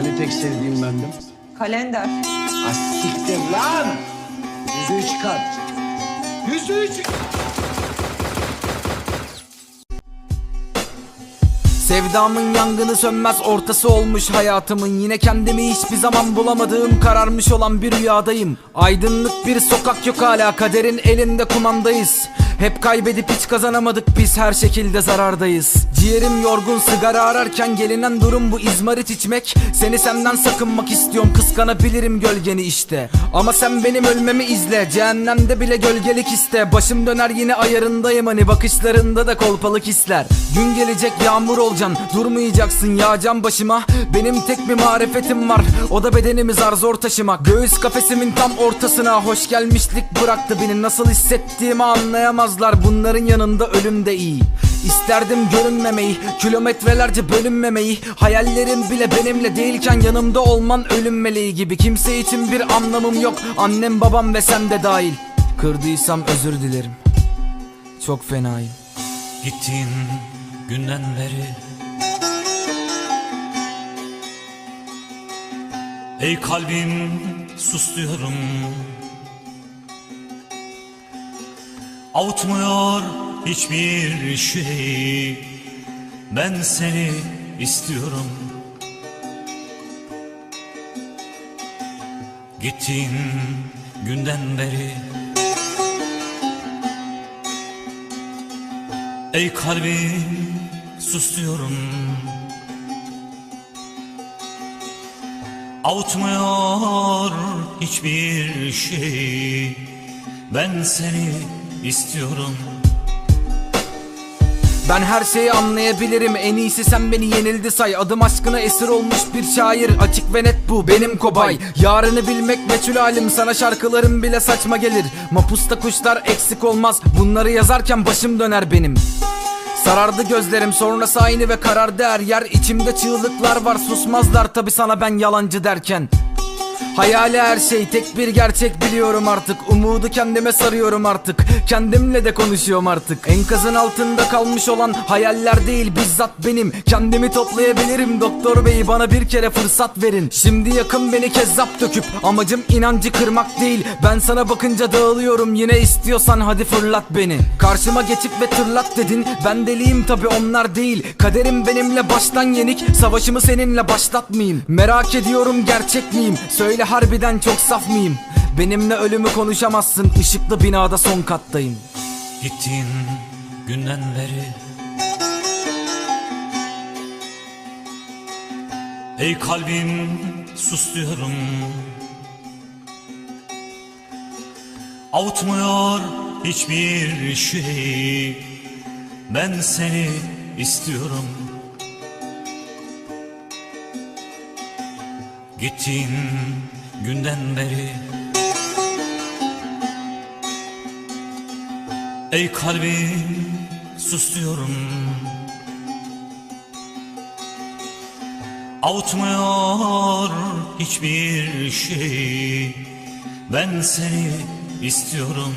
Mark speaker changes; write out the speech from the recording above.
Speaker 1: Hani tek sevdiğim bendim?
Speaker 2: Kalender.
Speaker 1: Asiktir lan! Yüzüğü çıkart. Yüzüğü.
Speaker 3: Sevdamın yangını sönmez ortası olmuş hayatımın Yine kendimi hiçbir zaman bulamadığım kararmış olan bir rüyadayım Aydınlık bir sokak yok hala kaderin elinde kumandayız Hep kaybedip hiç kazanamadık biz her şekilde zarardayız. Ciğerim yorgun sigara ararken gelinen durum bu izmarit içmek. Seni senden sakınmak istiyorum kıskanabilirim gölgeni işte. Ama sen benim ölmemi izle cehennemde bile gölgelik iste. Başım döner yine ayarındayım hani bakışlarında da kolpalık hisler. Gün gelecek yağmur olacaksın durmayacaksın yağacağım başıma. Benim tek bir marifetim var o da bedenimi zar zor taşımak. Göğüs kafesimin tam ortasına hoş gelmişlik bıraktı beni Nasıl hissettiğimi anlayamazlar bunların yanında ölüm de iyi. İsterdim görünmemeyi, kilometrelerce bölünmemeyi. Hayallerim bile benimle değilken yanımda olman ölüm meleği gibi. Kimse için bir anlamım yok, annem babam ve sen de dahil. Kırdıysam özür dilerim, çok fenayım.
Speaker 4: Gittiğin günden beri Ey kalbim sus diyorum Avutmuyor hiçbir şey. Ben seni istiyorum. Gittiğin günden beri. Ey kalbim sus diyorum Avutmuyor hiçbir şey. Ben seni istiyorum.
Speaker 3: Ben her şeyi anlayabilirim. En iyisi sen beni yenildi say. Adım aşkına esir olmuş bir şair. Açık ve net bu benim kobay. Yarını bilmek meçhul halim Sana şarkılarım bile saçma gelir. Mapusta kuşlar eksik olmaz. Bunları yazarken başım döner benim. Sarardı gözlerim sonrası aynı ve karardı. Her yer İçimde çığlıklar var. Susmazlar tabi sana ben yalancı derken Hayali her şey tek bir gerçek biliyorum artık. Umudu kendime sarıyorum artık. Kendimle de konuşuyorum artık. Enkazın altında kalmış olan hayaller değil bizzat benim. Kendimi toplayabilirim. Doktor bey bana bir kere fırsat verin. Şimdi yakın beni kezzap döküp amacım inancı kırmak değil. Ben sana bakınca dağılıyorum. Yine istiyorsan hadi fırlat beni. Karşıma geçip ve tırlat dedin. Ben deliyim tabi onlar değil. Kaderim benimle baştan yenik. Savaşımı seninle başlatmayayım. Merak ediyorum gerçek miyim? Söyle harbiden çok saf mıyım? Benimle ölümü konuşamazsın. Işıklı binada son kattayım.
Speaker 4: Gittiğin günden beri Ey kalbim sus diyorum Avutmuyor hiçbir şey. Ben seni istiyorum Gittiğin günden beri Ey kalbim sus diyorum Avutmuyor hiçbir şey. Ben seni istiyorum